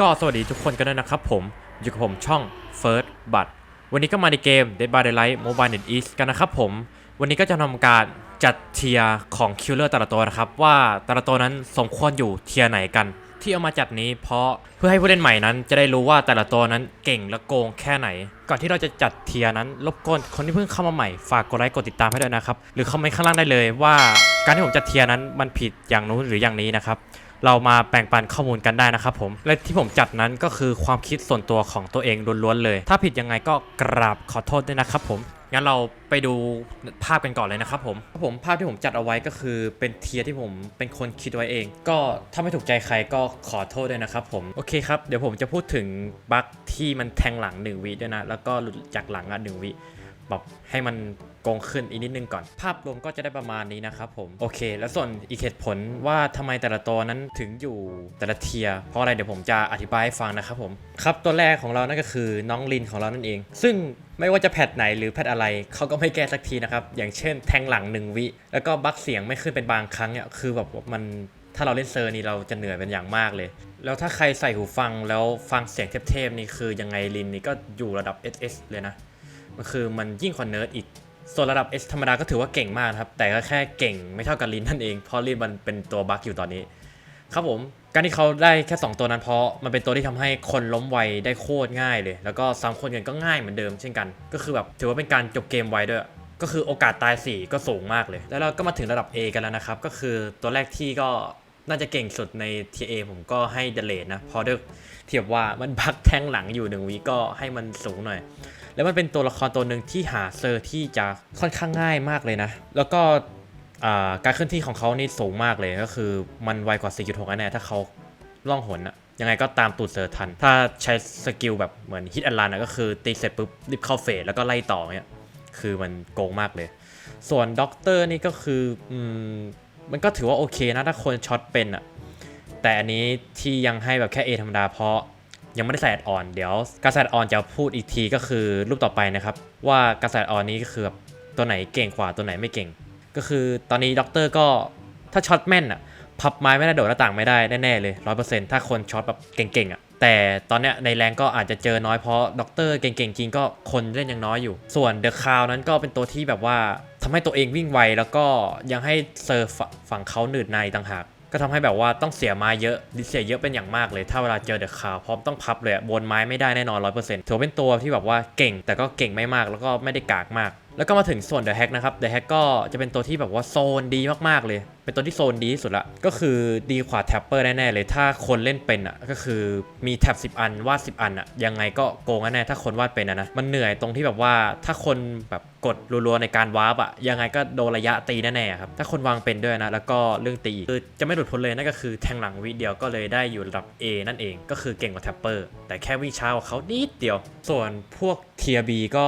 ก็สวัสดีทุกคนกันด้วยนะครับผม อยู่กับผมช่อง First b u t วันนี้ก็มาในเกม Dead by Daylight Mobile Net East กันนะครับผม วันนี้ก็จะทำการจัดเทียร์ของคิลเลอร์แต่ละตัวนะครับ ว่าแต่ละตัวนั้นสมควรอยู่เทียร์ไหนกัน ที่เอามาจัดนี้เพราะเพื่อให้ผู้เล่นใหม่นั้น จะได้รู้ว่าแต่ละตัวนั้นเก่งและโกงแค่ไหน ก่อนที่เราจะจัดเทียร์นั้นรบกวนคนที่เพิ่งเข้ามาใหม่ฝากกดไลค์กดติดตามให้ด้วยนะครับหรือคอมเมนต์ข้างล่างได้เลยว่า การที่ผมจัดเทียร์นั้นมันผิดอย่างนู้นหรืออย่างนี้นะครับ เรามาแบ่งปันข้อมูลกันได้นะครับผม และที่ผมจัดนั้นก็คือความคิดส่วนตัวของตัวเองล้วนๆเลย ถ้าผิดยังไงก็กราบขอโทษด้วยนะครับผม งั้นเราไปดูภาพกันก่อนเลยนะครับผมผมภาพที่ผมจัดเอาไว้ก็คือเป็นเทียที่ผมเป็นคนคิดไว้เอง ก็ถ้าไม่ถูกใจใครก็ขอโทษด้วยนะครับผมโอเคครับเดี๋ยวผมจะพูดถึงบั๊กที่มันแทงหลัง1วิด้วยนะแล้วก็หลุดจากหลังอะหนึ่งวิ แบบให้มันกงขึ้นอีกนิดนึงก่อน ภาพรวมก็จะได้ประมาณนี้นะครับผม โอเค แล้วส่วนอีกเหตุผลว่าทำไมแต่ละตัวนั้นถึงอยู่แต่ละเทีย เพราะอะไรเดี๋ยวผมจะอธิบายให้ฟังนะครับผม ครับตัวแรกของเรานั่นก็คือน้องลินของเรานั่นเอง ซึ่งไม่ว่าจะแพทไหนหรือแพทอะไรเขาก็ไม่แก้สักทีนะครับ อย่างเช่นแทงหลังหนึ่งวิ แล้วก็บั๊กเสียงไม่ขึ้นเป็นบางครั้งเนี่ยคือแบบมันถ้าเราเล่นเซอร์นี่เราจะเหนื่อยเป็นอย่างมากเลย แล้วถ้าใครใส่หูฟังแล้วฟังเสียงเทพๆนี่คือยังไงลินนี่ก็อยู่ระดับ SS เลยนะ คือมันยิ่งกว่าเนิร์ดอีก ส่วนระดับ S ธรรมดาก็ถือว่าเก่งมากครับ แต่ก็แค่เก่งไม่เท่ากับลินนั่นเองเพราะลินมันเป็นตัวบั๊กอยู่ตอนนี้ ครับผม การที่เขาได้แค่ 2 ตัวนั้นเพราะมันเป็นตัวที่ทำให้คนล้มไวได้โคตรง่ายเลย แล้วก็ซ้ำคนกันก็ง่ายเหมือนเดิมเช่นกัน ก็คือแบบถือว่าเป็นการจบเกมไวด้วยก็คือโอกาสตาย 4 ก็สูงมากเลย แล้วเราก็มาถึงระดับ A กันแล้วนะครับ ก็คือตัวแรกที่ก็น่าจะเก่งสุดใน TA ผมก็ให้เดเลดนะเพราะด้วยเทียบว่ามันบักแทงหลังอยู่หนึ่งวิก็ให้มันสูงหน่อย แล้วมันเป็นตัวละครตัวหนึ่งที่หาเซอร์ที่จะค่อนข้างง่ายมากเลยนะ แล้วก็การเคลื่อนที่ของเขานี่สูงมากเลยก็คือมันไวกว่า 4.6 แน่ถ้าเขาล่องหนอะยังไงก็ตามตูดเซอร์ทัน ถ้าใช้สกิลแบบเหมือนฮิตอันลันอะก็คือตีเสร็จปุ๊บรีบเข้าเฟสแล้วก็ไล่ต่อเนี่ยคือมันโกงมากเลย ส่วนด็อกเตอร์นี่ก็คืออมมันก็ถือว่าโอเคนะถ้าคนช็อตเป็นอะแต่อันนี้ที่ยังให้แบบแค่ A ธรรมดาเพราะ ยังไม่ได้ใส่แอดออนเดี๋ยวการใส่แอดออนจะพูดอีกทีก็คือรูปต่อไปนะครับ ว่าการใส่แอดออนนี้ก็คือแบบตัวไหนเก่งกว่าตัวไหนไม่เก่ง ก็คือตอนนี้ด็อกเตอร์ก็ถ้าช็อตแม่นอะพับไม้ไม่ได้โดดหน้าต่างไม่ได้แน่ๆเลยร้อยเปอร์เซ็นต์ถ้าคนช็อตแบบเก่งๆอะแต่ตอนเนี้ยในแรงก็อาจจะเจอน้อยเพราะด็อกเตอร์เก่งๆจริงก็คนเล่นยังน้อยอยู่ ส่วนเดอะคาวนั้นก็เป็นตัวที่แบบว่าทำให้ตัวเองวิ่งไวแล้วก็ยังให้เซอร์ฟฝั่งเขาหนืดในต่างหาก ก็ทำให้แบบว่าต้องเสียไม้เยอะเสียเยอะเป็นอย่างมากเลย ถ้าเวลาเจอเดอะคาวพร้อมต้องพับเลยบนไม้ไม่ได้แน่นอนร้อยเปอร์เซ็นต์ถือเป็นตัวที่แบบว่าเก่งแต่ก็เก่งไม่มากแล้วก็ไม่ได้กากมาก แล้วก็มาถึงส่วนเดอะแฮกนะครับเดอะแฮกก็จะเป็นตัวที่แบบว่าโซนดีมากๆเลยเป็นตัวที่โซนดีที่สุดละ ก็คือดีกว่าแท็ปเปอร์แน่ๆเลย ถ้าคนเล่นเป็นอะ ก็คือมีแท็บ10 อัน วาด 10 อันอะ ยังไงก็โกงแน่ๆถ้าคนวาดเป็นอะนะ มันเหนื่อยตรงที่แบบว่าถ้าคนแบบกดรัวๆในการวาร์ปอะ ยังไงก็โดนระยะตีแน่ๆครับ ถ้าคนวางเป็นด้วยนะ แล้วก็เรื่องตีคือจะไม่หลุดพ้นเลยนั่นก็คือแทงหลังวิเดียวก็เลยได้อยู่ระดับ A นั่นเอง ก็คือเก่งกว่าแท็ปเปอร์แต่แค่วิ่งช้ากว่าเขานิดเดียว ส่วนพวกเทียบีก็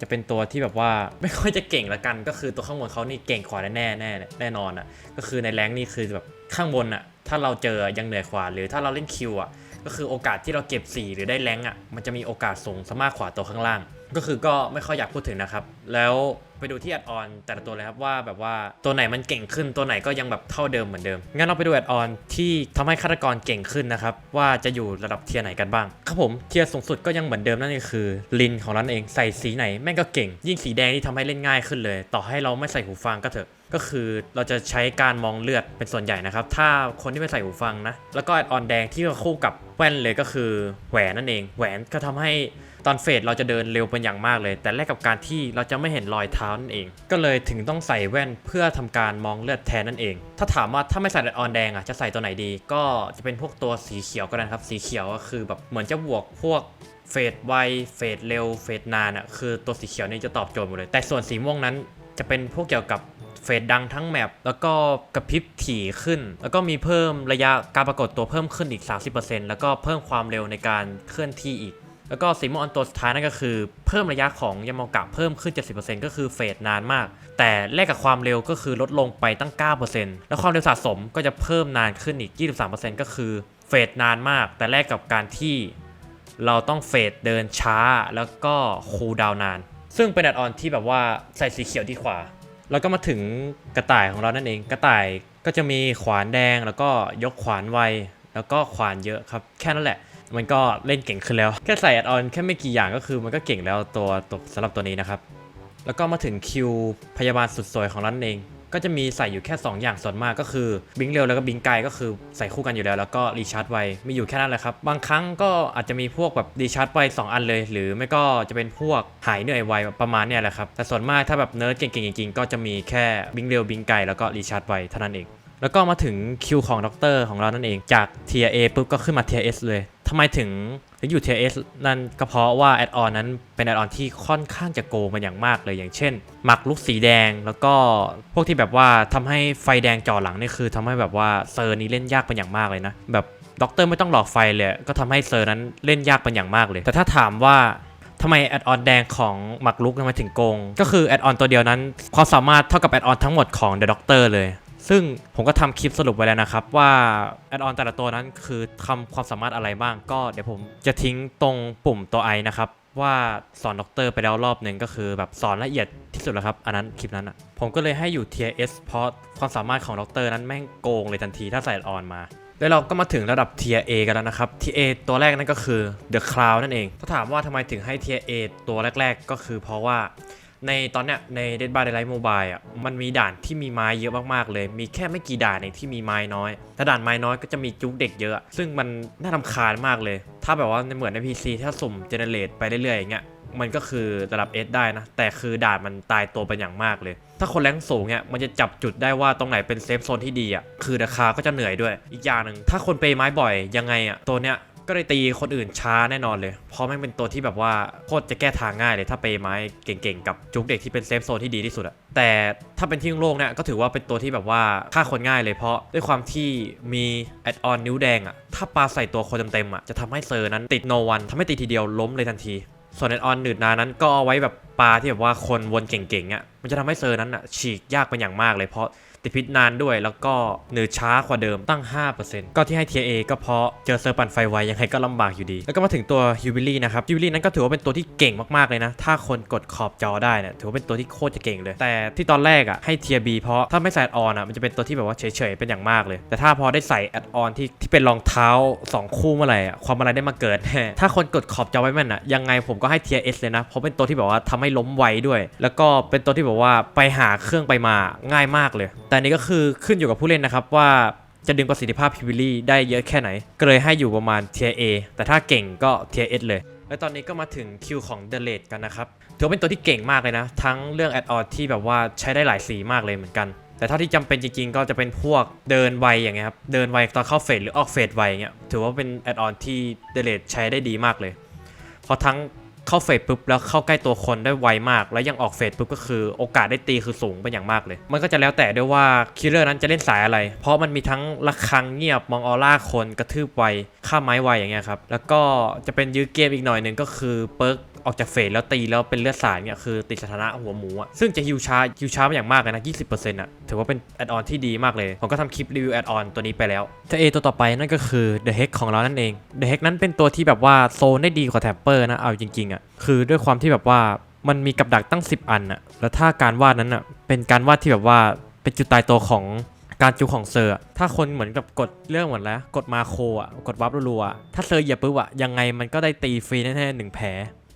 จะเป็นตัวที่แบบว่าไม่ค่อยจะเก่งละกัน ก็คือตัวข้างบนเขานี่เก่งกว่าแน่แน่ๆแน่นอนอะก็คือในแรงนี่คือแบบข้างบนอะถ้าเราเจอยังเหนื่อยกว่าหรือถ้าเราเล่นคิวอะก็คือโอกาสที่เราเก็บ 4 หรือได้แรงอะมันจะมีโอกาสสูงซะมากกว่าตัวข้างล่าง ก็คือก็ไม่ค่อยอยากพูดถึงนะครับ แล้วไปดูที่แอดออนแต่ละตัวเลยครับว่าแบบว่าตัวไหนมันเก่งขึ้นตัวไหนก็ยังแบบเท่าเดิมเหมือนเดิม งั้นเราไปดูแอดออนที่ทำให้ฆาตกรเก่งขึ้นนะครับว่าจะอยู่ระดับเทียร์ไหนกันบ้าง ครับผมเทียร์สูงสุดก็ยังเหมือนเดิมนั่นก็คือลินของเราเองใส่สีไหนแม่งก็เก่ง ยิ่งสีแดงที่ทำให้เล่นง่ายขึ้นเลย ต่อให้เราไม่ใส่หูฟังก็เถอะ ก็คือเราจะใช้การมองเลือดเป็นส่วนใหญ่นะครับ ถ้าคนที่ไม่ใส่หูฟังนะ แล้วก็แอดออนแดงที่คู่กับแว่นเลยก็คือแหวนนั่นเอง แหวนก็ทำให้ตอนเฟดเราจะเดินเร็วเป็นอย่างมากเลย แต่แลกกับการที่เราจะไม่เห็นรอยเท้านั่นเอง ก็เลยถึงต้องใส่แว่นเพื่อทำการมองเลือดแทนนั่นเอง ถ้าถามว่าถ้าไม่ใส่แอดออนแดงอะจะใส่ตัวไหนดี ก็จะเป็นพวกตัวสีเขียวก็ได้ครับ สีเขียวก็คือแบบเหมือนจะบวกพวกเฟดไวเฟดเร็ว เฟดนานอะคือตัวสีเขียวนี่จะตอบโจทย์หมดเลย แต่ส่วนสีม่วงนั้นจะเป็นพวกเกี่ยวกับ เฟดดังทั้งแมปแล้วก็กระพริบถี่ขึ้น แล้วก็มีเพิ่มระยะการปรากฏตัวเพิ่มขึ้นอีก 30%แล้วก็เพิ่มความเร็วในการเคลื่อนที่อีก แล้วก็สีม่วงอันตัวสุดท้ายนั่นก็คือ เพิ่มระยะของยามอกะเพิ่มขึ้น 70%ก็คือเฟดนานมาก แต่แลกกับความเร็วก็คือลดลงไปตั้ง 9%แล้วความเร็วสะสมก็จะเพิ่มนานขึ้นอีก 23%ก็คือเฟดนานมาก แต่แลกกับการที่เราต้องเฟดเดินช้าแล้วก็คูลดาวน์นาน ซึ่งเป็นแอดออนที่แบบว่าใส่สีเขียวดีกว่า แล้วก็มาถึงกระต่ายของเรานั่นเอง กระต่ายก็จะมีขวานแดง แล้วก็ยกขวานไว แล้วก็ขวานเยอะครับ แค่นั้นแหละ มันก็เล่นเก่งขึ้นแล้ว แค่ใส่แอดออนแค่ไม่กี่อย่างก็คือมันก็เก่งแล้วตัวตัวสำหรับตัวนี้นะครับ แล้วก็มาถึงคิวพยาบาลสุดสวยของรันเอง ก็จะมีใส่อยู่แค่ 2 อย่างส่วนมากก็คือบิงเร็วแล้วก็บิงไกลก็คือใส่คู่กันอยู่แล้ว แล้วก็รีชาร์จไวมีอยู่แค่นั้นแหละครับ บางครั้งก็อาจจะมีพวกแบบรีชาร์จไวสองอันเลย หรือไม่ก็จะเป็นพวกหายเหนื่อยไวประมาณเนี่ยแหละครับแต่ส่วนมากถ้าแบบเนิร์ดเก่งๆจริงๆก็จะมีแค่บิงเร็วบิงไกลแล้วก็รีชาร์จไวเท่านั้นเองแล้วก็มาถึงคิวของด็อกเตอร์ของเรานั่นเองจาก Tier A ปุ๊บก็ขึ้นมา Tier S เลยทำไมถึง ถึงอยู่ TS นั่นก็เพราะว่าแอดออนนั้นเป็นแอดออนที่ค่อนข้างจะโกงมันอย่างมากเลยอย่างเช่น หมักลูกสีแดงแล้วก็พวกที่แบบว่าทำให้ไฟแดงจ่อหลังนี่คือทำให้แบบว่าเซอร์นี้เล่นยากเป็นอย่างมากเลยนะ แบบด็อกเตอร์ไม่ต้องหลอกไฟเลยก็ทำให้เซอร์นั้นเล่นยากเป็นอย่างมากเลย แต่ถ้าถามว่าทำไมแอดออนแดงของหมักลุกทำไมถึงโกง ก็คือแอดออนตัวเดียวนั้นความสามารถเท่ากับแอดออนทั้งหมดของ The Doctor เลย ซึ่งผมก็ทำคลิปสรุปไว้แล้วนะครับ ว่าแอดออนแต่ละตัวนั้นคือทำความสามารถอะไรบ้าง ก็เดี๋ยวผมจะทิ้งตรงปุ่มตัวไอนะครับ ว่าสอนด็อกเตอร์ไปแล้วรอบหนึ่งก็คือแบบสอนละเอียดที่สุดแล้วครับ อันนั้นคลิปนั้นอะผมก็เลยให้อยู่ Tier S เพราะความสามารถของด็อกเตอร์นั้นแม่งโกงเลยทันทีถ้าใส่แอดออนมาแล้วเราก็มาถึงระดับ Tier A กันแล้วนะครับ Tier A ตัวแรกนั่นก็คือ The Cloud นั่นเอง ถ้าถามว่าทำไมถึงให้ Tier A ตัวแรก ๆ ก็คือเพราะว่า ในตอนเนี้ยใน Dead by Daylight Mobile อะมันมีด่านที่มีไม้เยอะมากๆเลย มีแค่ไม่กี่ด่านเองที่มีไม้น้อย ถ้าด่านไม้น้อยก็จะมีจุกเด็กเยอะ ซึ่งมันน่ารำคาญมากเลย ถ้าแบบว่าในเหมือนใน PC ถ้าสุ่มเจเนเรตไปเรื่อยๆอย่างเงี้ยมันก็คือระดับ S ได้นะ แต่คือด่านมันตายตัวเป็นอย่างมากเลย ถ้าคนแรงสูงเนี่ยมันจะจับจุดได้ว่าตรงไหนเป็นเซฟโซนที่ดีอะคือราคาก็จะเหนื่อยด้วย อีกอย่างหนึ่งถ้าคนเปย์ไม้บ่อยยังไงอะตัวเนี้ย ก็ได้ตีคนอื่นช้าแน่นอนเลย เพราะแม่งเป็นตัวที่แบบว่าโคตรจะแก้ทางง่ายเลย ถ้าเปย์ไม้เก่งๆ กับจุกเด็กที่เป็นเซฟโซนที่ดีที่สุดอะแต่ถ้าเป็นที่โล่งเนี่ยก็ถือว่าเป็นตัวที่แบบว่าฆ่าคนง่ายเลยเพราะด้วยความที่มีแอดออนนิ้วแดงอะถ้าปาใส่ตัวคนเต็มๆอะจะทำให้เซอร์นั้นติดโนวันทำให้ตีทีเดียวล้มเลยทันทีส่วนแอดออนหนืดนานั้นก็เอาไว้แบบปลาที่แบบว่าคนวนเก่งๆอะมันจะทำให้เซอร์นั้นอะฉีกยากเป็นอย่างมากเลยเพราะ ติดพิษนานด้วย แล้วก็หนืดช้ากว่าเดิมตั้ง 5%ก็ที่ให้ TIA ก็เพราะเจอเซอร์ปั่นไฟไวยังไงก็ลำบากอยู่ดี แล้วก็มาถึงตัวฮิวบิลี่นะครับฮิวบิลี่นั้นก็ถือว่าเป็นตัวที่เก่งมากๆเลยนะ ถ้าคนกดขอบจอได้เนี่ยถือว่าเป็นตัวที่โคตรจะเก่งเลย แต่ที่ตอนแรกอะให้ Tier B เพราะถ้าไม่ใส่ออนอะมันจะเป็นตัวที่แบบว่าเฉยๆเป็นอย่างมากเลย แต่ถ้าพอได้ใส่แอดออนที่ที่เป็นรองเท้าสองคู่เมื่อไหร่อะความอะไรได้มาเกิดแน่ถ้าคนกดขอบจอไว้แม่นอะยังไงผมก็ให้ Tier S เลยนะเพราะเป็นตัวที่แบบว่าทำให้ล้มไวด้วย แล้วก็เป็นตัวที่แบบว่าไปหาเครื่องไปมาง่ายมากเลยแต่นี้ก็คือขึ้นอยู่กับผู้เล่นนะครับว่าจะดึงประสิทธิภาพพิวิลี่ได้เยอะแค่ไหน ก็เลยให้อยู่ประมาณ Tier A แต่ถ้าเก่งก็ Tier S เลย และตอนนี้ก็มาถึงคิวของ The l a d e กันนะครับ ถือว่าเป็นตัวที่เก่งมากเลยนะ ทั้งเรื่องแอดออนที่แบบว่าใช้ได้หลายสีมากเลยเหมือนกัน แต่เท่าที่จำเป็นจริงๆ ก็จะเป็นพวกเดินไวอย่างเงี้ยครับ เดินไวตอนเข้าเฟสหรือออกเฟสไวอย่างเงี้ย ถือว่าเป็นแอดออนที่ The l a d e ใช้ได้ดีมากเลย เพราะทั้ง เข้าเฟสปุ๊บแล้วเข้าใกล้ตัวคนได้ไวมาก แล้วยังออกเฟสปุ๊บก็คือโอกาสได้ตีคือสูงเป็นอย่างมากเลย มันก็จะแล้วแต่ด้วยว่าคิลเลอร์นั้นจะเล่นสายอะไร เพราะมันมีทั้งระคังเงียบมองออร่าคนกระทืบไวฆ่าไม้ไวอย่างเงี้ยครับแล้วก็จะเป็นยื้อเกมอีกหน่อยหนึ่งก็คือเปิร์ก ออกจากเฟสแล้วตีแล้วเป็นเลือดสายเนี่ยคือติดสถานะหัวหมูอะซึ่งจะฮิวช้าฮิวช้ามาอย่างมากเลยนะ20%อะถือว่าเป็นแอดออนที่ดีมากเลย ผมก็ทำคลิปรีวิวแอดออนตัวนี้ไปแล้วตัว A ตัวต่อไปนั่นก็คือ The Hex ของเรานั่นเอง The Hex นั้นเป็นตัวที่แบบว่าโซนได้ดีกว่าแทปเปอร์นะเอาจริงๆอะคือด้วยความที่แบบว่ามันมีกับดักตั้ง 10 อันอะแล้วถ้าการวาดนั้นอะเป็นการวาดที่แบบว่าเป็นจุดตายตัวของการจูของเซอร์ ถ้าคนเหมือนกับกดเรื่องเหมือนแล้ว กดมาโคอะกดวับรัวๆอะถ้าเซอร์เหยียบปุ๊บอะยังไงมันก็ได้ตีฟรีแน่ๆหนึ่งแผล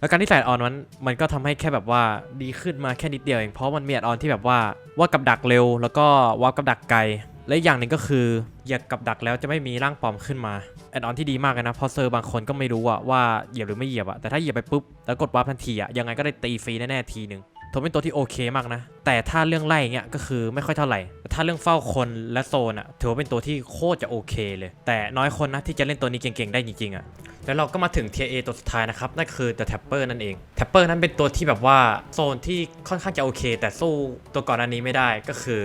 แล้วการที่ใส่ออนนั้นมันก็ทำให้แค่แบบว่าดีขึ้นมาแค่นิดเดียวเองเพราะมันมีแอดออนที่แบบว่าว่ากับดักเร็ว แล้วก็ว่ากับดักไกลและอย่างหนึ่งก็คือเหยียบกับดักแล้วจะไม่มีร่างปลอมขึ้นมาแอดออนที่ดีมากเลยนะเพราะเซอร์บางคนก็ไม่รู้อะว่าเหยียบหรือไม่เหยียบอะแต่ถ้าเหยียบไปปุ๊บแล้วกดวับทันทีอะยังไงก็ได้ตีฟรีแน่ๆทีหนึ่ง ถือเป็นตัวที่โอเคมากนะ แต่ถ้าเรื่องไล่เงี้ยก็คือไม่ค่อยเท่าไหร่แต่ถ้าเรื่องเฝ้าคนและโซนอะถือว่าเป็นตัวที่โคตรจะโอเคเลย แต่น้อยคนนะที่จะเล่นตัวนี้เก่งๆได้จริงๆอะแล้วเราก็มาถึง Tier A ตัวสุดท้ายนะครับนั่นคือ The Tapper นั่นเอง Tapper นั้นเป็นตัวที่แบบว่าโซนที่ค่อนข้างจะโอเค แต่สู้ตัวก่อนอันนี้ไม่ได้ก็คือ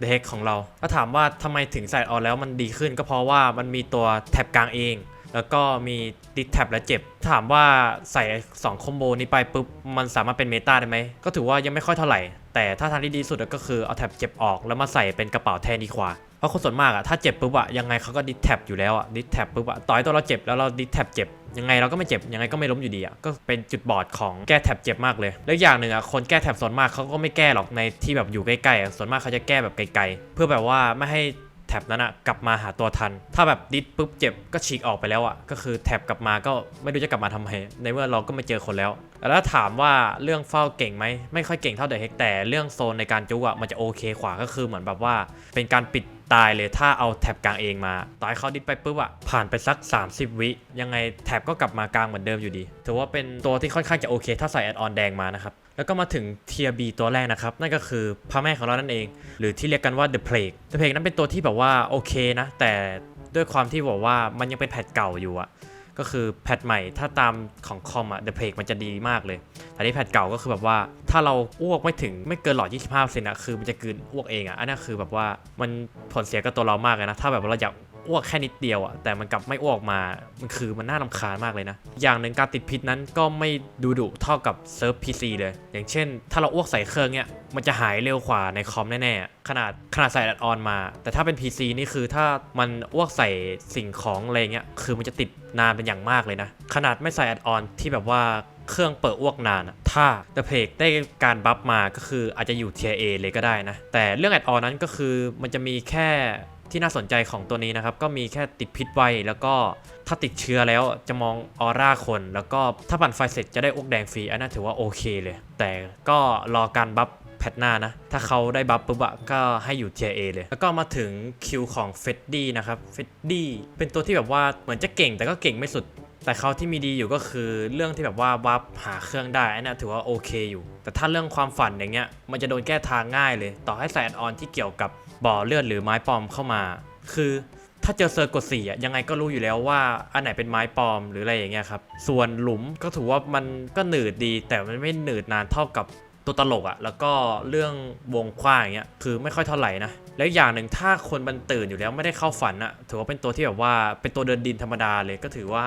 The Hex ของเราถ้าถามว่าทำไมถึงใส่ออนแล้วมันดีขึ้นก็เพราะว่ามันมีตัวแท็บกลางเอง แล้วก็มีดิแท็บและเจ็บ ถามว่าใส่ 2 คอมโบนี้ไปปุ๊บ มันสามารถเป็นเมตาได้ไหม ก็ถือว่ายังไม่ค่อยเท่าไหร่ แต่ถ้าทางที่ดีสุดก็คือเอาแท็บเจ็บออกแล้วมาใส่เป็นกระเป๋าแทนดีกว่า เพราะคนส่วนมากอะถ้าเจ็บปุ๊บอะยังไงเขาก็ดิแท็บอยู่แล้วอะดิแท็บปุ๊บอะต่อยตัวเราเจ็บแล้วเราดิแท็บเจ็บยังไงเราก็ไม่เจ็บยังไงก็ไม่ล้มอยู่ดีอะก็เป็นจุดบอดของแก้แท็บเจ็บมากเลย แล้วอย่างหนึ่งอะคนแก้แท็บส่วนมากเขาก็ไม่แก้หรอกในที่แบบอยู่ใกล้ๆอะส่วนมากเขาจะแก้แบบไกลๆ เพื่อแบบว่าไม่ให้ แท็บนั้นอะกลับมาหาตัวทัน ถ้าแบบดิสปุ๊บเจ็บก็ฉีกออกไปแล้วอะก็คือแท็บกลับมาก็ไม่รู้จะกลับมาทำไมในเมื่อเราก็ไม่เจอคนแล้ว แล้วถามว่าเรื่องเฝ้าเก่งไหมไม่ค่อยเก่งเท่าเดอะเฮกแต่เรื่องโซนในการจุกอะมันจะโอเคกว่าก็คือเหมือนแบบว่า เป็นการปิดตายเลยถ้าเอาแท็บกลางเองมาต่อให้เขาดิสไปปุ๊บอะผ่านไปสัก 30 วิ ยังไงแท็บก็กลับมากลางเหมือนเดิมอยู่ดี ถือว่าเป็นตัวที่ค่อนข้างจะโอเค ถ้าใส่แอดออนแดงมานะครับ แล้วก็มาถึงเทียบีตัวแรกนะครับ นั่นก็คือพระแม่ของเรานั่นเอง หรือที่เรียกกันว่า The Plague The Plague นั้นเป็นตัวที่แบบว่าโอเคนะ แต่ด้วยความที่บอกว่ามันยังเป็นแพทเก่าอยู่อะก็คือแพทใหม่ถ้าตามของคอมอะ The Plague มันจะดีมากเลย แต่ที่แพทเก่าก็คือแบบว่าถ้าเราอ้วกไม่ถึงไม่เกินหลอด 25%อะคือมันจะกลืนอ้วกเองอะอันนี้นคือแบบว่ามันผลเสียกับตัวเรามากเลยนะ ถ้าแบบว่าเราอยาก อ้วกแค่นิดเดียวอะแต่มันกลับไม่อ้วกมา มันคือมันน่ารำคาญมากเลยนะ อย่างหนึ่งการติดพิษนั้นก็ไม่ดูดุเท่ากับเซิร์ฟ PC เลย อย่างเช่น ถ้าเราอ้วกใส่เครื่องเนี้ยมันจะหายเร็วกว่าในคอมแน่ๆขนาดขนาดใส่แอดออนมา แต่ถ้าเป็น PC นี่คือถ้ามันอ้วกใส่สิ่งของอะไรเงี้ยคือมันจะติดนานเป็นอย่างมากเลยนะ ขนาดไม่ใส่แอดออนที่แบบว่าเครื่องเปิดอ้วกนานถ้า The p l a g u e ได้การบัฟมาก็คืออาจจะอยู่เทีย A เลยก็ได้นะ แต่เรื่องแอดออนนั้นก็คือมันจะมีแค่ ที่น่าสนใจของตัวนี้นะครับ ก็มีแค่ติดพิษไวแล้วก็ถ้าติดเชื้อแล้วจะมองออร่าคน แล้วก็ถ้าปั่นไฟเสร็จจะได้อ้วกแดงฟรีอันนั้นถือว่าโอเคเลย แต่ก็รอการบัฟแพทหน้านะ ถ้าเขาได้บัฟปุ๊บอะก็ให้อยู่ tier A เลย แล้วก็มาถึงคิวของเฟดดี้นะครับ เฟดดี้เป็นตัวที่แบบว่าเหมือนจะเก่งแต่ก็เก่งไม่สุด แต่เขาที่มีดีอยู่ก็คือเรื่องที่แบบว่าวับหาเครื่องได้อันนี้ถือว่าโอเคอยู่ แต่ถ้าเรื่องความฝันอย่างเงี้ยมันจะโดนแก้ทางง่ายเลย ต่อให้ใส่อดออนที่เกี่ยวกับ บ่อเลือดหรือไม้ปลอมเข้ามา คือถ้าเจอเซอร์กดสี่อะยังไงก็รู้อยู่แล้วว่าอันไหนเป็นไม้ปลอมหรืออะไรอย่างเงี้ยครับ ส่วนหลุมก็ถือว่ามันก็หนืดดี แต่มันไม่หนืดนานเท่ากับตัวตลกอะแล้วก็เรื่องวงคว้างอย่างเงี้ยคือไม่ค่อยเท่าไหร่นะแล้วอีกอย่างหนึ่งถ้าคนมันตื่นอยู่แล้วไม่ได้เข้าฝันอะถือว่าเป็นตัวที่แบบว่าเป็นตัวเดินดินธรรมดาเลยก็ถือว่า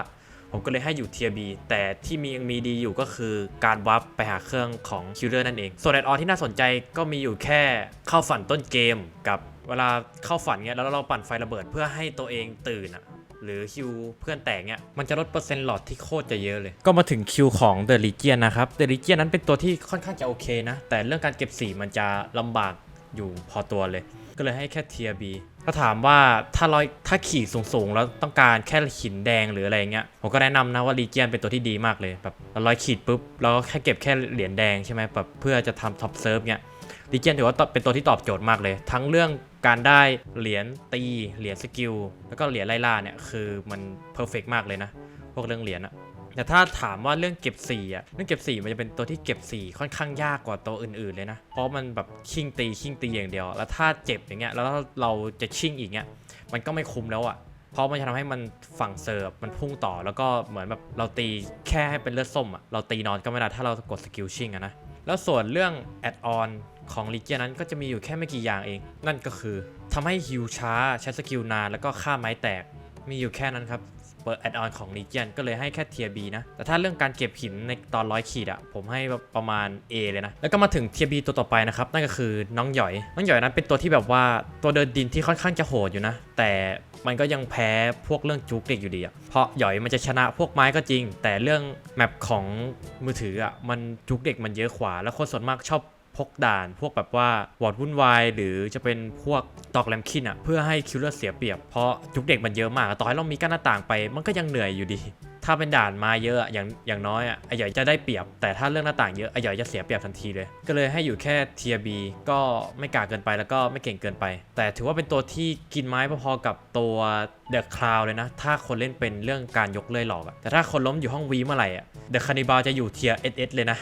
ผมก็เลยให้อยู่เทียบีแต่ที่มียังมีดีอยู่ก็คือการวับไปหาเครื่องของคิวเลอร์นั่นเอง ส่วนแอดออนที่น่าสนใจก็มีอยู่แค่เข้าฝันต้นเกมกับเวลาเข้าฝันเงี้ยแล้วเราปั่นไฟระเบิดเพื่อให้ตัวเองตื่นอะหรือคิวเพื่อนแตกเนี่ยมันจะลดเปอร์เซ็นต์หลอดที่โคตรจะเยอะเลย ก็มาถึงคิวของ The Legion นะครับ The Legion นั้นเป็นตัวที่ค่อนข้างจะโอเคนะ แต่เรื่องการเก็บสีมันจะลำบากอยู่พอตัวเลย ก็เลยให้แค่เทียบี ถ้าถามว่าถ้าเราถ้าขี่สูงๆ แล้วต้องการแค่หินแดงหรืออะไรเงี้ยผมก็แนะนำนะว่า Legion เป็นตัวที่ดีมากเลยแบบเราร้อยขีดปุ๊บเราก็แค่เก็บแค่เหรียญแดงใช่ไหมแบบเพื่อจะทำท็อปเซิร์ฟเนี่ยดีเจนถือว่าเป็นตัวที่ตอบโจทย์มากเลย ทั้งเรื่องการได้เหรียญตีเหรียญสกิลแล้วก็เหรียญไล่ล่าเนี่ยคือมันเพอร์เฟกมากเลยนะ พวกเรื่องเหรียญอะ แต่ถ้าถามว่าเรื่องเก็บสีอะเรื่องเก็บสีมันจะเป็นตัวที่เก็บสีค่อนข้างยากกว่าตัวอื่นๆเลยนะ เพราะมันแบบชิงตีชิงตีอย่างเดียว แล้วถ้าเจ็บอย่างเงี้ยแล้วเราจะชิงอีกเงี้ยมันก็ไม่คุ้มแล้วอะเพราะมันจะทำให้มันฝั่งเซิร์ฟมันพุ่งต่อแล้วก็เหมือนแบบเราตีแค่ให้เป็นเลือดส้มอะเราตีนอนก็ไม่ได้ถ้าเรากดสกิลชิงอะนะแล้วส่วนเรื่องแอดออนของลีเจียนั้นก็จะมีอยู่แค่ไม่กี่อย่างเอง นั่นก็คือทำให้ฮิวช้าใช้สกิลนานแล้วก็ฆ่าไม้แตกมีอยู่แค่นั้นครับ เปิดแอดออนของลีเจียนก็เลยให้แค่เทียบีนะ แต่ถ้าเรื่องการเก็บหินในตอนร้อยขีดอะผมให้ประมาณ A เลยนะ แล้วก็มาถึงเทียบีตัวต่อไปนะครับ นั่นก็คือน้องหยอย น้องหยอยนั้นเป็นตัวที่แบบว่าตัวเดินดินที่ค่อนข้างจะโหดอยู่นะ แต่มันก็ยังแพ้พวกเรื่องจุกเด็กอยู่ดีอะเพราะหยอยมันจะชนะพวกไม้ก็จริง แต่เรื่องแมปของมือถืออะมันจุกเด็กมันเยอะกว่าแล้วคนส่วนมากชอบ พกด่านพวกแบบว่าวอร์ดวุ่นวายหรือจะเป็นพวกตอกแลมคินอะเพื่อให้คิลเลอร์เสียเปรียบเพราะจุกเด็กมันเยอะมากต่อให้เรามีกั้นหน้าต่างไป มันก็ยังเหนื่อยอยู่ดี ถ้าเป็นด่านมาเยอะอย่างอย่างน้อยอะไอหยอยจะได้เปรียบ แต่ถ้าเรื่องหน้าต่างเยอะไอหยอยจะเสียเปรียบทันทีเลย ก็เลยให้อยู่แค่เทียบีก็ไม่กากเกินไปแล้วก็ไม่เก่งเกินไป แต่ถือว่าเป็นตัวที่กินไม้พอๆกับตัวเดอะคลาวเลยนะ ถ้าคนเล่นเป็นเรื่องการยกเลื่อยหลอกอะแต่ถ้าคนล้มอยู่ห้องวีเมื่อไหร่อะเดอะคานิบาลจะอยู่เทียเอสเอสเลยนะ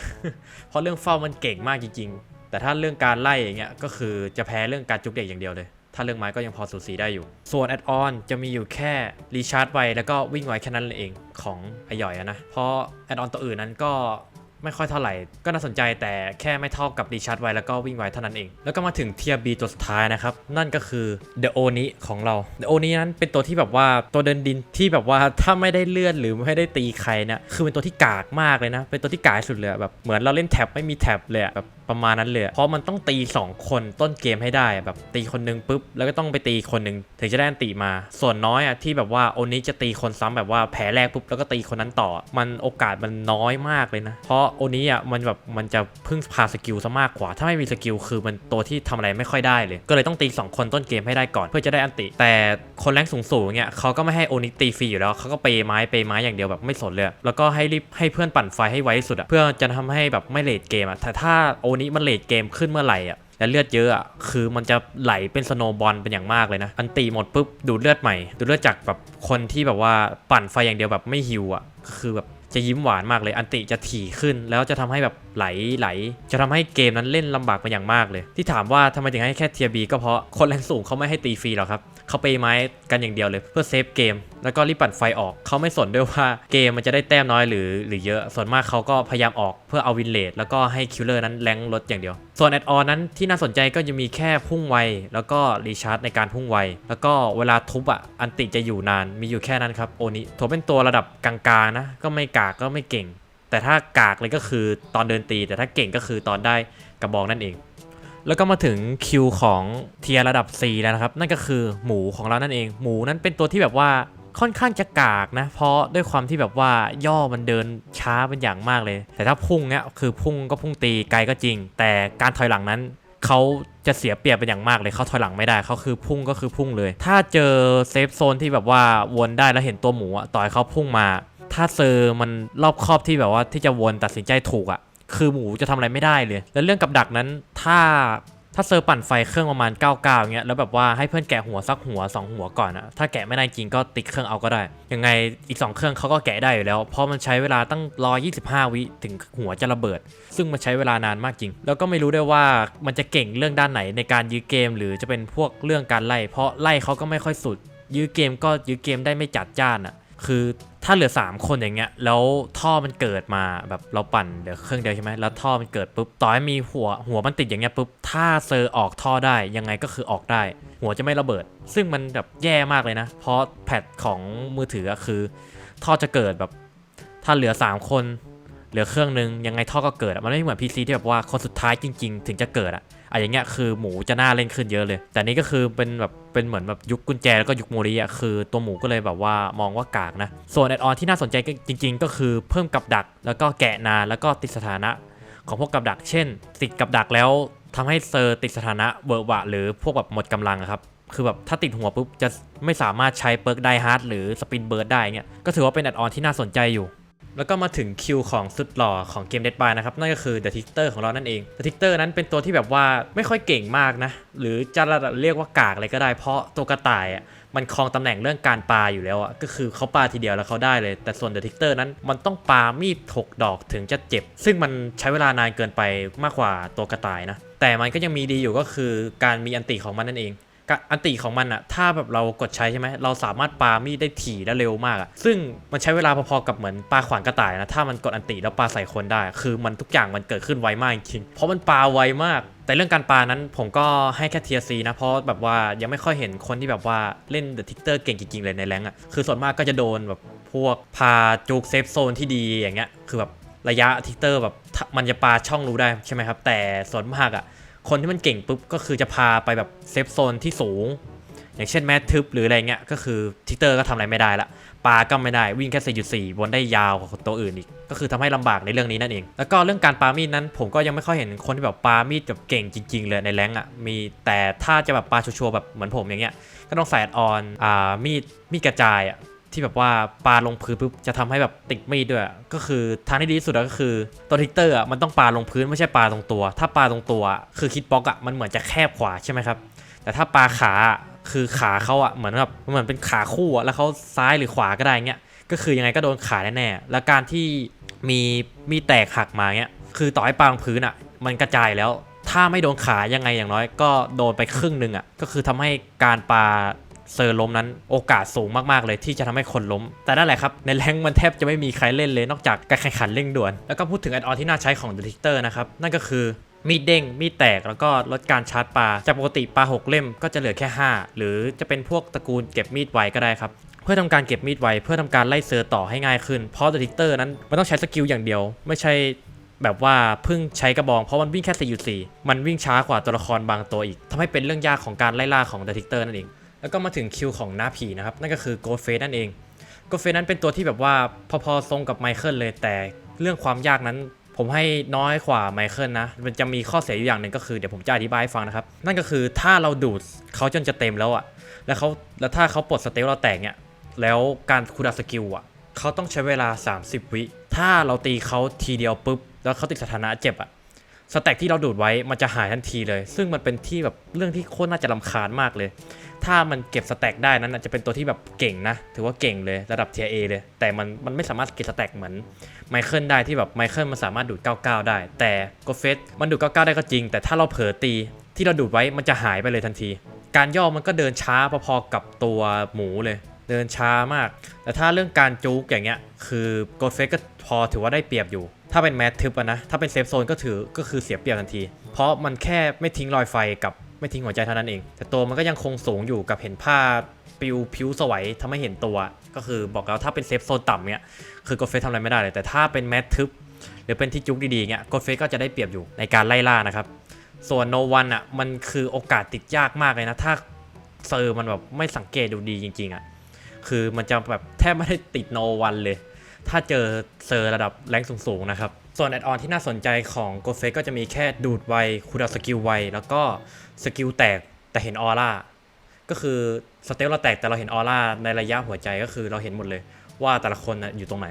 เพราะเรื่องเฝ้ามันเก่งมากจริง ๆ แต่ถ้าเรื่องการไล่อย่างเงี้ยก็คือจะแพ้เรื่องการจุกเด็กอย่างเดียวเลย ถ้าเรื่องไม้ก็ยังพอสูสีได้อยู่ ส่วนแอดออนจะมีอยู่แค่รีชาร์จไวแล้วก็วิ่งไวแค่นั้นเองของไอหย่อยนะ เพราะแอดออนตัวอื่นนั้นก็ไม่ค่อยเท่าไหร่ ก็น่าสนใจแต่แค่ไม่เท่ากับรีชาร์จไวแล้วก็วิ่งไวเท่านั้นเอง แล้วก็มาถึงเทียบีตัวสุดท้ายนะครับ นั่นก็คือเดอะโอนิของเราเดอะโอนินั้นเป็นตัวที่แบบว่าตัวเดินดินที่แบบว่าถ้าไม่ได้เลื่อนหรือไม่ได้ตีใครเนี่ยคือเป็นตัวที่กากมากเลยนะ เป็นตัวที่กากสุดเลยแบบเหมือนเราเล่นแท็บไม่มีแท็บเลยแบบประมาณนั้นเลยเพราะมันต้องตี 2 คนต้นเกมให้ได้แบบตีคนนึงปุ๊บแล้วก็ต้องไปตีคนหนึงถึงจะได้อันติมา ส่วนน้อยอะที่แบบว่าโอนี้จะตีคนซ้ำแบบว่าแผลแรกปุ๊บแล้วก็ตีคนนั้นต่อ มันโอกาสมันน้อยมากเลยนะ เพราะโอนี้อะมันแบบมันจะพึ่งพาสกิลซะมากกว่า ถ้าไม่มีสกิลคือมันตัวที่ทำอะไรไม่ค่อยได้เลย ก็เลยต้องตี 2 คนต้นเกมให้ได้ก่อนเพื่อจะได้อันติ แต่คนแรงสูงๆเนี่ยเขาก็ไม่ให้โอนิตีฟรีอยู่แล้วเขาก็เปย์ไม้เปย์ไม้อย่างเดียวแบบไม่สนเลยแล้วก็ให้รีบให้เพื่อนปั่นไฟให้ไวที่สุดอะเพื่อจะทำให้แบบไม่เลทเกมอะแต่ถ้าโอนิมันเลทเกมขึ้นเมื่อไหร่อะและเลือดเยอะอะคือมันจะไหลเป็นสโนว์บอลเป็นอย่างมากเลยนะ อันตีหมดปุ๊บดูดเลือดใหม่ ดูดเลือดจากแบบคนที่แบบว่าปั่นไฟอย่างเดียวแบบไม่ฮิวอะก็คือแบบจะยิ้มหวานมากเลย อันติจะถี่ขึ้น แล้วจะทำให้แบบไหลไหล จะทำให้เกมนั้นเล่นลำบากเป็นอย่างมากเลย ที่ถามว่าทำไมถึงให้แค่เทียบีก็เพราะคนแรงสูงเขาไม่ให้ตีฟรีหรอกครับเขาไปไม้กันอย่างเดียวเลยเพื่อเซฟเกม แล้วก็รีบปั่นไฟออกเขาไม่สนด้วยว่าเกมมันจะได้แต้มน้อยหรือหรือเยอะ ส่วนมากเขาก็พยายามออกเพื่อเอาวินเลดแล้วก็ให้คิลเลอร์นั้นแรงลดอย่างเดียว ส่วนแอดออนนั้นที่น่าสนใจก็จะมีแค่พุ่งไว แล้วก็รีชาร์จในการพุ่งไว แล้วก็เวลาทุบอะอันติจะอยู่นานมีอยู่แค่นั้นครับโอนี้ถือเป็นตัวระดับกลางๆนะก็ไม่กากก็ไม่เก่ง แต่ถ้ากากเลยก็คือตอนเดินตี แต่ถ้าเก่งก็คือตอนได้กระบอกนั่นเองแล้วก็มาถึงคิวของเทียร์ระดับ C แล้วนะครับ นั่นก็คือหมูของเรานั่นเอง หมูนั้นเป็นตัวที่แบบว่า ค่อนข้างจะกากนะ เพราะด้วยความที่แบบว่าย่อมันเดินช้าเป็นอย่างมากเลย แต่ถ้าพุ่งเนี้ยคือพุ่งก็พุ่งตีไกลก็จริง แต่การถอยหลังนั้นเขาจะเสียเปรียบเป็นอย่างมากเลยเขาถอยหลังไม่ได้เขาคือพุ่งก็คือพุ่งเลย ถ้าเจอเซฟโซนที่แบบว่าวนได้แล้วเห็นตัวหมูต่อยเขาพุ่งมา ถ้าเซอร์มันรอบครอบที่แบบว่าที่จะวนตัดสินใจถูกอะคือหมูจะทำอะไรไม่ได้เลย แล้วเรื่องกับดักนั้น ถ้า ถ้าเซอร์ปั่นไฟเครื่องประมาณ 99เงี้ยแล้วแบบว่าให้เพื่อนแกะหัวสักหัว 2 หัวก่อนอะถ้าแกะไม่ได้จริงก็ติ๊กเครื่องเอาก็ได้ ยังไงอีก 2 เครื่องเขาก็แกะได้อยู่แล้ว เพราะมันใช้เวลาตั้งรอ25 วิถึงหัวจะระเบิด ซึ่งมันใช้เวลานานมากจริง แล้วก็ไม่รู้ด้วยว่ามันจะเก่งเรื่องด้านไหนในการยื้อเกม หรือจะเป็นพวกเรื่องการไล่ เพราะไล่เขาก็ไม่ค่อยสุด ยื้อเกมก็ยื้อเกมได้ไม่จัดจ้านอะคือ ถ้าเหลือ 3 คนอย่างเงี้ยแล้วท่อมันเกิดมาแบบเราปั่นเดี๋ยวเครื่องเดียวใช่ไหมแล้วท่อมันเกิดปุ๊บต่อให้มีหัวหัวมันติดอย่างเงี้ยปุ๊บถ้าเซอร์ออกท่อได้ยังไงก็คือออกได้ หัวจะไม่ระเบิด ซึ่งมันแบบแย่มากเลยนะ เพราะแพทของมือถือคือ ท่อจะเกิดแบบ ถ้าเหลือ 3 คน เหลือเครื่องนึงยังไงท่อก็เกิดมันไม่เหมือน PC ที่แบบว่าคนสุดท้ายจริง ๆ ถึงจะเกิดอะ อะอย่างเงี้ยคือหมูจะน่าเล่นขึ้นเยอะเลย แต่นี่ก็คือเป็นแบบเป็นเหมือนแบบยุคกุญแจแล้วก็ยุคโมริอะคือตัวหมูก็เลยแบบว่ามองว่ากากนะ ส่วนแอดออนที่น่าสนใจจริง ๆ ก็คือเพิ่มกับดัก แล้วก็แกะนาแล้วก็ติดสถานะของพวกกับดัก เช่น ติดกับดักแล้วทำให้เซอร์ติดสถานะเบอร์วะหรือพวกแบบหมดกำลังอะครับคือแบบถ้าติดหัวปุ๊บจะไม่สามารถใช้เปิร์กไดฮาร์ดหรือสปินเบิร์ดได้เงี้ยก็ถือว่าเป็นแอดออนที่น่าสนใจอยู่ แล้วก็มาถึงคิวของสุดหล่อของเกม Dead by นะครับนั่นก็คือ The Ticker ของเรานั่นเอง The Ticker นั้นเป็นตัวที่แบบว่าไม่ค่อยเก่งมากนะ หรือจะเรียกว่ากากอะไรก็ได้เพราะตัวกระต่ายอะมันครองตำแหน่งเรื่องการปาอยู่แล้วอะก็คือเขาปาทีเดียวแล้วเขาได้เลย แต่ส่วน The Ticker นั้นมันต้องปามีดถกดอกถึงจะเจ็บ ซึ่งมันใช้เวลานานเกินไปมากกว่าตัวกระต่ายนะแต่มันก็ยังมีดีอยู่ก็คือการมีอันติของมันนั่นเอง อันติของมันอะถ้าแบบเรากดใช้ใช่ไหมเราสามารถปามีดได้ถี่และเร็วมากอะซึ่งมันใช้เวลาพอๆกับเหมือนปาขวานกระต่ายนะถ้ามันกดอันติแล้วปาใส่คนได้ คือมันทุกอย่างมันเกิดขึ้นไวมากจริงเพราะมันปาไวมาก แต่เรื่องการปานั้นผมก็ให้แค่เทียซีนะเพราะแบบว่ายังไม่ค่อยเห็นคนที่แบบว่าเล่นเดอะทิกเตอร์เก่งจริงๆเลยในแรงอะคือส่วนมากก็จะโดนแบบพวกพาจูกเซฟโซนที่ดีอย่างเงี้ยคือแบบระยะทิกเตอร์แบบมันจะปาช่องรู้ได้ใช่ไหมครับแต่ส่วนมากอะ คนที่มันเก่งปุ๊บก็คือจะพาไปแบบเซฟโซนที่สูง อย่างเช่นแมททึบหรืออะไรเงี้ยก็คือทิกเตอร์ก็ทำอะไรไม่ได้ละปาก็ไม่ได้วิ่งแค่ 4.4วนได้ยาวกว่าตัวอื่นอีก ก็คือทำให้ลำบากในเรื่องนี้นั่นเอง แล้วก็เรื่องการปามีดนั้นผมก็ยังไม่ค่อยเห็นคนที่แบบปามีดแบบเก่งจริง ๆ เลยในแรงอะมีแต่ถ้าจะแบบปาชัวร์แบบเหมือนผมอย่างเงี้ยก็ต้องใส่อออนอ่ามีดมีดกระจายอะ ที่แบบว่าปาลงพื้นปุ๊บจะทำให้แบบติดมีดด้วย ก็คือทางที่ดีที่สุดก็คือตัวทิกเตอร์อะมันต้องปาลงพื้นไม่ใช่ปาตรงตัว ถ้าปาตรงตัวอะคือคิดบล็อกอะมันเหมือนจะแคบขวาใช่ไหมครับ แต่ถ้าปาขาคือขาเขาอะเหมือนแบบเหมือนเป็นขาคู่อะแล้วเขาซ้ายหรือขวาก็ได้เงี้ยก็คือยังไงก็โดนขาแน่ๆแล้วการที่มีมีแตกหักมาเงี้ยคือต่อให้ปาลงพื้นอะมันกระจายแล้วถ้าไม่โดนขายังไงอย่างน้อย ก็โดนไปครึ่งหนึ่งอะก็คือทำให้การปา เซอร์ล้มนั้นโอกาสสูงมากๆเลยที่จะทำให้คนล้ม แต่นั่นแหละครับ ในแรงมันแทบจะไม่มีใครเล่นเลยนอกจากการแข่งขันเร่งด่วน แล้วก็พูดถึงแอดออนที่น่าใช้ของ The Ticker นะครับ นั่นก็คือมีดเด้ง มีดแตก แล้วก็ลดการชาร์จปลา จากปกติปลา 6 เล่มก็จะเหลือแค่ 5 หรือจะเป็นพวกตระกูลเก็บมีดไวก็ได้ครับ เพื่อทำการเก็บมีดไว เพื่อทำการไล่เซอร์ต่อให้ง่ายขึ้น เพราะ The Ticker นั้นมันต้องใช้สกิลอย่างเดียว ไม่ใช่แบบว่าเพิ่งใช้กระบองเพราะมันวิ่งแค่4.4มันวิ่งช้ากว่าตัวละครบางตัวอีกทำให้เป็นเรื่องยากของการไล่ล่าของเดอะทิกเตอร์นั่นเอง แล้วก็มาถึงคิวของหน้าผีนะครับ นั่นก็คือโกดเฟสนั่นเองโกดเฟสนั้นเป็นตัวที่แบบว่าพอๆทรงกับไมเคิลเลย แต่เรื่องความยากนั้นผมให้น้อยกว่าไมเคิลนะ มันจะมีข้อเสียอยู่อย่างหนึ่งก็คือเดี๋ยวผมจะอธิบายให้ฟังนะครับ นั่นก็คือถ้าเราดูดเขาจนจะเต็มแล้วอะแล้วเขาแล้วถ้าเขาปลดสเตลเราแตกเนี่ยแล้วการคูดาสกิลอะเขาต้องใช้เวลา 30 วิ ถ้าเราตีเขาทีเดียวปุ๊บ แล้วเขาติดสถานะเจ็บอะ สแต็กที่เราดูดไว้มันจะหายทันทีเลย ซึ่งมันเป็นที่แบบเรื่องที่โคตรน่าจะลำคาญมากเลย ถ้ามันเก็บสแต็กได้นั้นจะเป็นตัวที่แบบเก่งนะ ถือว่าเก่งเลยระดับเทียเอเลย แต่มันมันไม่สามารถเก็บสแต็กเหมือนไมเคิลได้ที่แบบไมเคิลมันสามารถดูด 99 ได้ แต่โกเฟสมันดูด 99 ได้ก็จริง แต่ถ้าเราเผลอตีที่เราดูดไว้มันจะหายไปเลยทันที การย่อมันก็เดินช้าพอๆกับตัวหมูเลย เดินช้ามาก แต่ถ้าเรื่องการจู๊กอย่างเงี้ยคือโกดเฟสก็พอถือว่าได้เปรียบอยู่ ถ้าเป็นแมททึบอะนะ ถ้าเป็นเซฟโซนก็ถือก็คือเสียเปรียบทันที เพราะมันแค่ไม่ทิ้งรอยไฟกับไม่ทิ้งหัวใจเท่านั้นเอง แต่ตัวมันก็ยังคงสูงอยู่กับเห็นผ้าปิวผิวสวยทำให้เห็นตัว ก็คือบอกแล้วถ้าเป็นเซฟโซนต่ำเนี้ยคือโกดเฟสทำอะไรไม่ได้เลย แต่ถ้าเป็นแมททึบหรือเป็นที่จุกดีๆเงี้ยโกดเฟสก็จะได้เปรียบอยู่ในการไล่ล่านะครับ ส่วนโนวันอะมันคือโอกาสติดยากมากเลยนะ ถ้าเซอร์มันแบบไม่สังเกตดูดีจริงๆอะคือมันจะแบบแทบไม่ได้ติดโนวันเลย ถ้าเจอเซอร์ระดับแรงสูงๆนะครับ ส่วนแอดออนที่น่าสนใจของโกเฟก็จะมีแค่ดูดไวคูดาวสกิลไว แล้วก็สกิลแตกแต่เห็นออร่า ก็คือสเตลเราแตกแต่เราเห็นออร่าในระยะหัวใจก็คือเราเห็นหมดเลยว่าแต่ละคนนะอยู่ตรงไหน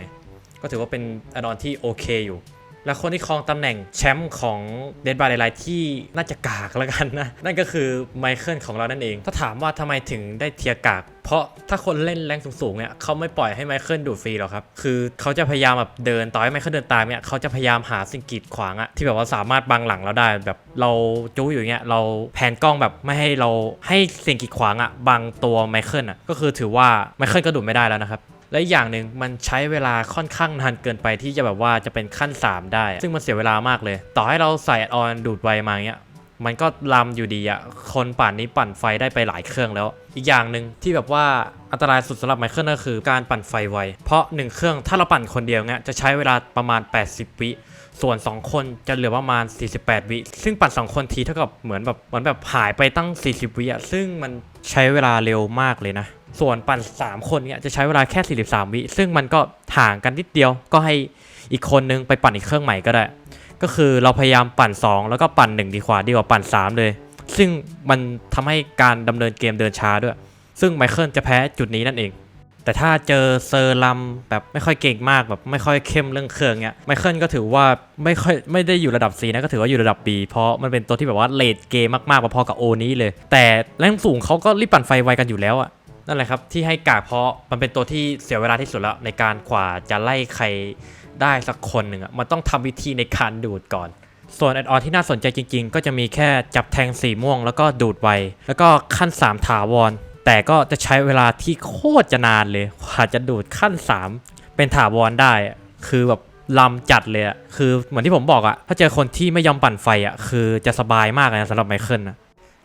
ก็ถือว่าเป็นแอดออนที่โอเคอยู่ และคนที่ครองตำแหน่งแชมป์ของ Dead by Daylight ที่น่าจะกากแล้วกันนะ นั่นก็คือไมเคิลของเรานั่นเอง ถ้าถามว่าทำไมถึงได้เทียกาก เพราะถ้าคนเล่นแรงสูงๆเนี่ยเขาไม่ปล่อยให้ไมเคิลดูดฟรีหรอกครับ คือเขาจะพยายามแบบเดินต่อให้ไมเคิลเดินตามเนี่ยเขาจะพยายามหาสิ่งกีดขวางอะที่แบบว่าสามารถบังหลังเราได้แบบเราจู้อยู่เงี้ยเราแผนกล้องแบบไม่ให้เราให้สิ่งกีดขวางอะบังตัวไมเคิลอะก็คือถือว่าไมเคิลก็ดูดไม่ได้แล้วนะครับ และอีกอย่างหนึ่งมันใช้เวลาค่อนข้างนานเกินไปที่จะแบบว่าจะเป็นขั้น 3 ได้ ซึ่งมันเสียเวลามากเลย ต่อให้เราใส่อออนดูดไวมาเงี้ยมันก็ลำอยู่ดีอะคนปั่นนี้ปั่นไฟได้ไปหลายเครื่องแล้ว อีกอย่างหนึ่งที่แบบว่าอันตรายสุดสำหรับไมเคิลก็คือการปั่นไฟไว เพราะ 1 เครื่องถ้าเราปั่นคนเดียวเงี้ยจะใช้เวลาประมาณ 80 วิ ส่วน 2 คนจะเหลือประมาณ 48 วิ ซึ่งปั่น 2 คนทีเท่ากับเหมือนแบบเหมือนแบบหายไปตั้ง 40 วิอะซึ่งมันใช้เวลาเร็วมากเลยนะ ส่วนปั่น 3 คนเนี่ยจะใช้เวลาแค่ 43 วิ ซึ่งมันก็ห่างกันนิดเดียว ก็ให้อีกคนนึงไปปั่นอีกเครื่องใหม่ก็ได้ ก็คือเราพยายามปั่น 2 แล้วก็ปั่น 1 ดีกว่าดีกว่าปั่น 3 เลย ซึ่งมันทำให้การดำเนินเกมเดินช้าด้วย ซึ่งไมเคิลจะแพ้จุดนี้นั่นเอง แต่ถ้าเจอเซอร์ลัมแบบไม่ค่อยเก่งมากแบบไม่ค่อยเข้มเรื่องเครื่องเนี้ยไมเคิลก็ถือว่าไม่ค่อยไม่ได้อยู่ระดับ C นะก็ถือว่าอยู่ระดับ B เพราะมันเป็นตัวที่แบบว่าเลดเกมมากๆพอๆกับโอนี้เลย แต่แรงสูงเขาก็รีบปั่นไฟไวกันอยู่แล้วอะ นั่นแหละครับที่ให้กากเพราะมันเป็นตัวที่เสียเวลาที่สุดแล้วในการกว่าจะไล่ใครได้สักคนหนึ่งอะมันต้องทำวิธีในการดูดก่อน ส่วนแอดออนที่น่าสนใจจริงๆ ก็จะมีแค่จับแทงสีม่วงแล้วก็ดูดไว แล้วก็ขั้น 3 ถาวร แต่ก็จะใช้เวลาที่โคตรจะนานเลยกว่าจะดูดขั้น 3 เป็นถาวรได้ คือแบบลำจัดเลยอะคือเหมือนที่ผมบอกอะถ้าเจอคนที่ไม่ยอมปั่นไฟอะคือจะสบายมากเลยสำหรับไมเคิลนะ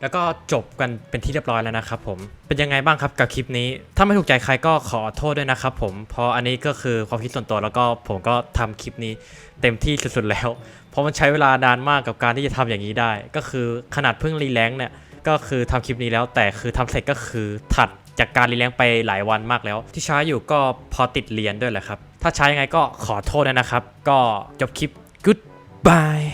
แล้วก็จบกันเป็นที่เรียบร้อยแล้วนะครับผม เป็นยังไงบ้างครับกับคลิปนี้ ถ้าไม่ถูกใจใครก็ขอโทษด้วยนะครับผมเพราะอันนี้ก็คือความคิดส่วนตัวแล้วก็ผมก็ทำคลิปนี้เต็มที่สุดๆแล้ว เพราะมันใช้เวลานานมากกับการที่จะทำอย่างนี้ได้ ก็คือขนาดเพิ่งรีแลงค์เนี่ยก็คือทำคลิปนี้แล้วแต่คือทำเสร็จก็คือถัดจากการรีแลงค์ไปหลายวันมากแล้ว ที่ใช้อยู่ก็พอติดเรียนด้วยแหละครับ ถ้าใช้ยังไงก็ขอโทษนะครับ ก็จบคลิป goodbye